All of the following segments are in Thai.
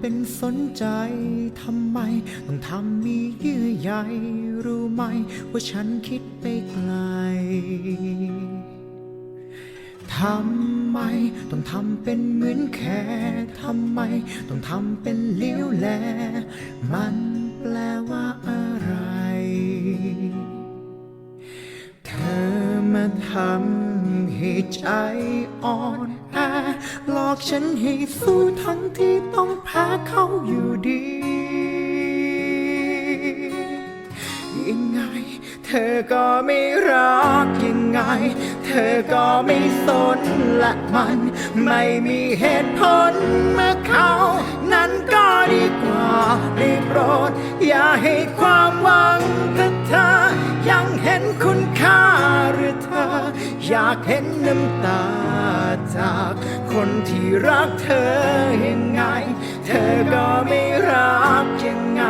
เป็นสนใจทำไม ต้องทำมีเยื่อใยรู้ไหม ว่าฉันคิดไปไกลทำไม ต้องทำเป็นเหมือนแค่ทำไม ต้องทำเป็นเลี้ยวแล มันแปลว่าอะไร เธอมาทำ ให้ใจอ่อนแอหลอกฉันให้สู้ทั้งที่ต้องแพ้เขาอยู่ดี ยังไง เธอก็ไม่รักยังไง เธอก็ไม่สนและมัน ไม่มีเหตุผลเมื่อเขา นั้นก็ดีกว่าได้โปรด อย่าให้ความหวังแต่เธอยังเห็นคุณค่า อยากเห็นน้ำตาจากคนที่รักเธอยังไง เธอก็ไม่รักยังไง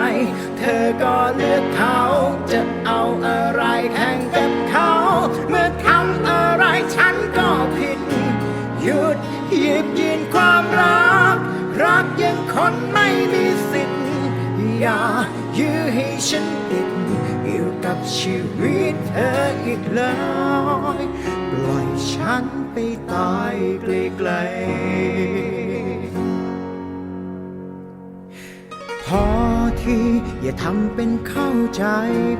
เธอก็เลือกเขาจะเอาอะไรแข่งกับเขา เมื่อทำอะไรฉันก็ผิด หยุดหยิบยืนความรัก รักยังคนไม่มีสิทธิ์อย่ายื้อให้ฉันติด อยู่กับชีวิตเธออีกเลยปล่อยฉันไปตายไกลๆพอทีอย่าทำเป็นเข้าใจ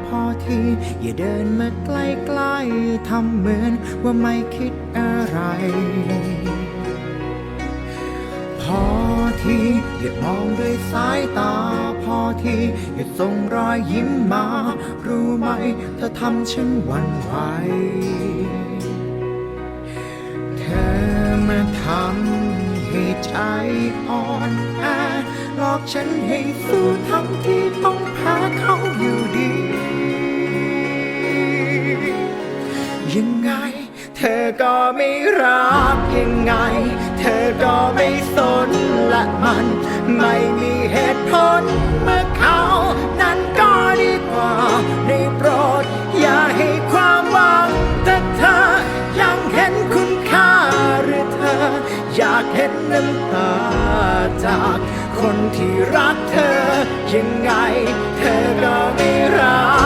พอทีอย่าเดินมาใกล้ๆทำเหมือนว่าไม่คิดอะไรพอทีหยุดมองด้วยสายตา ทีหยุดส่งรอยยิ้มมา รู้ไหมเธอทำฉันหวั่นไหวเธอมาทำให้ใจอ่อนแอหลอกฉันให้สู้ทั้งที่ต้องแพ้เขาอยู่ดี ยังไงเธอก็ไม่รักยังไง เธอก็ไม่สนและมันไม่มีเหตุผลมา ได้โปรด อย่าให้ความหวังแต่เธอยังเห็นคุณค่าหรือเธอ อยากเห็นน้ำตาจากคนที่รักเธอ ยังไง เธอก็ไม่รัก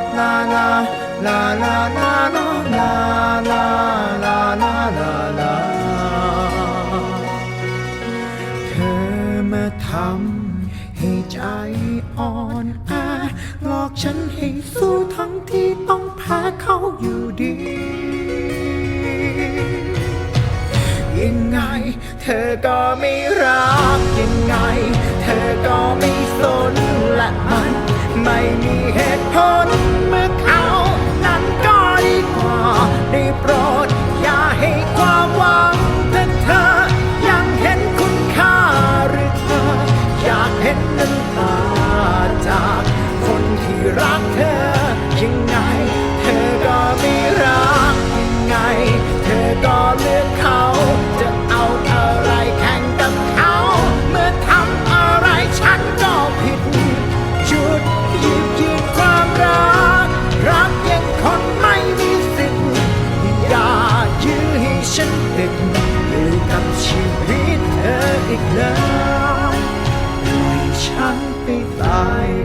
เธอมาทำให้ใจอ่อนอาหลอกฉันให้สู้ทั้งที่ต้องแพ้เขาอยู่ดี ยังไงเธอก็ไม่รัก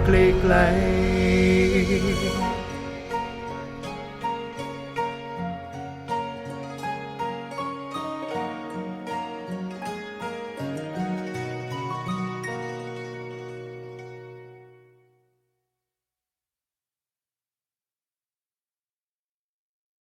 ไกล